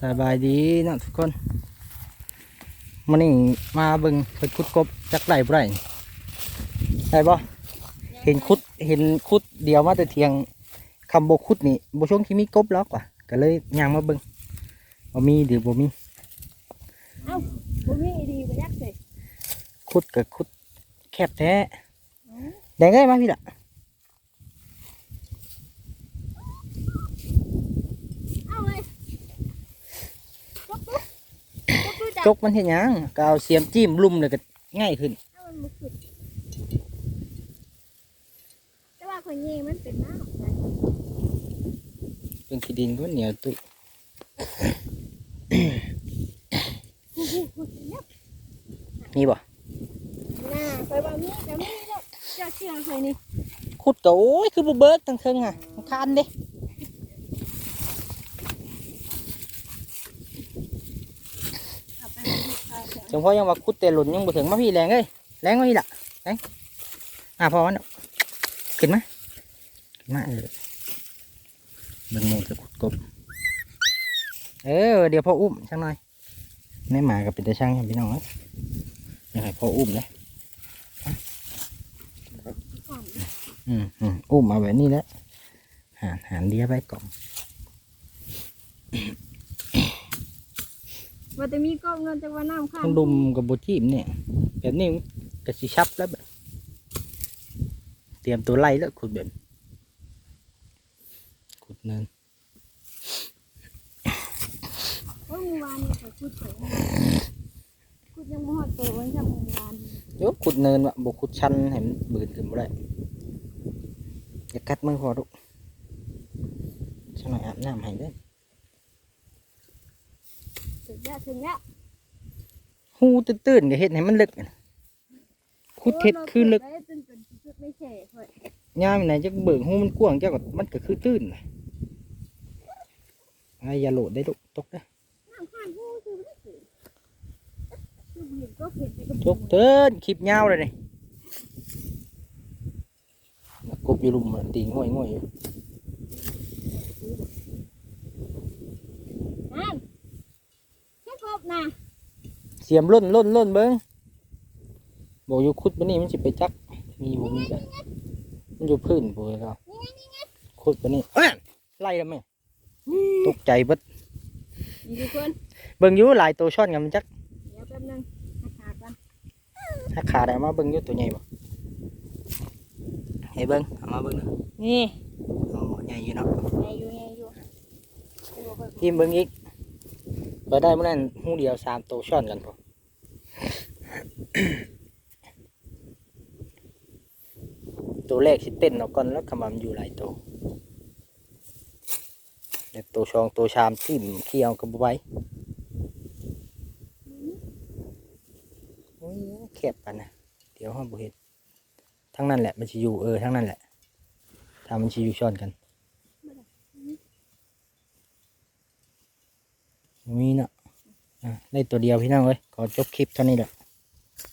สบายดีเนาะทุกคนมันนี่มาเบิ่งไปคุดกบจักไหลบ่ไรได้บ่เห็นคุดเห็นคุดเดียวมาแต่เทียงคำโบคุดนี่โบช่วงที่มีกบแล้วกว่าก็เลยย่างมาเบิ่งบ่มีหรือบ่มีเอ้าบ่มีอีดีบ่ยักษ์สิคุดกับคุดแคบแท้แดงเอ้ยมาพี่ละ เอาเลยจกดู จกดูจัจกมันเห็นยังก็เอาเสียมจิ้มลุ่มเลยก็ง่ายขึ้นเอามันบ่ขึ้นแต่ว่าคนยิงมันเป็นน้ำนะเป็นขี้ดินก็เหนียวตุยเนี่ยมีบ่น่าไปว่ามีก็มีแล้วเจ้าเชื่อใครนี่คุดก็โอ้ยคือบ่เบิดทั้งเทิงอะมันคานเด้ เอาไปให้ลูกค้า เถอะจังพอยังว่าคุดแต่หล่นยังบ่ถึงมาพี่แรงเอ้ยแรงมาพี่ละแรงอะพอมันขึ้นมาขึ้นมาเออเบิ่งโมจะขุดกบเออเดี๋ยวพ่ออุ้มช่างหน่อยในหมากับเป็นตาช่างครับพี่น้องเอ้ยอยากให้พ่ออุ้มเลยก่อนอืมอืมอุ้มมาแบบนี้แหละหานหานเดียวไปกล่อง ว่าแต่มีกบเงินแต่ว่าน้ำข้างต้องดุมกับบุจีมเนี่ยแบบนี้มันกระสิชับแล้วแบบเตรียมตัวไล่แล้วขุดแบบขุดเนินโอ้ยเมื่อวานนี่ไปพูดไปพูดยังบ่ฮอดโตวันจะเมื่อวานเดี๋ยวขุดเนินวะบกขุดชันให้มันบืนขึ้นบ่ได้อย่ากัดมือพอดุฉันหน่อยอาบน้ำให้เด้อ ถึงแล้วถึงแล้วหูตื้นๆก็เฮ็ดให้มันลึกอะขุดเฮ็ดคือลึกโยเราเดได้จนเป็นจุดไม่ใช่เฮ้ยยามไหนจะเบิ่งหูมันกว้างเจ้าก็มันก็คือตื้นน่ะอ่าอย่าโหลดได้ลูกตกได้อน้ำข้างหูคือไม่ถึงคือเห็นก็เห็นไปกับตกเติ้นคลิปยาวเลยนี่กบอยู่ลุมอะตีง่อยง่อยๆอยู่ นั่นแค่ครบนะ เสียมล่นล่นล่นเบิ้งบอกอยู่ขุดปะนี่มันสิไปจัก มีบ่มีจ้ะมันอยู่พื้นบ่เลยครับขุดปะนี่อ้าวไล่แล้วแม่ตกใจเบิดนี่ทุกคนเบิ่งอยู่หลายตัวช่อนกันมันจักเดี๋ยวแป๊บนึงหักขากันถ้าขาได้มาเบิ่งอยู่ตัวใหญ่บ่ให้เบิ่งเอามาเบิ่งนะนี่โอ้ใหญ่อยู่เนาะไงอยู่ไงอยู่ทีมเบิ่งอีก ไปได้เมื่อนั้นหูเดียวสามตัวช่อนกันพอตัวแรกสิเต้นเอาก่อนแล้วขมำอยู่หลายตัวเดี๋ยตัวชองตัวชามทิ่มเคี่ยวกับไว้โอ้ยแคบปานนะเดี๋ยวห้องบุเห็นทั้งนั้นแหละมันจะอยู่เออทั้งนั้นแหละถ้ามันจะอยู่ช้อนกัน มีเนาะอะได้ตัวเดียวพี่น้องเอ้ยขอจบคลิปเท่านี้แหละ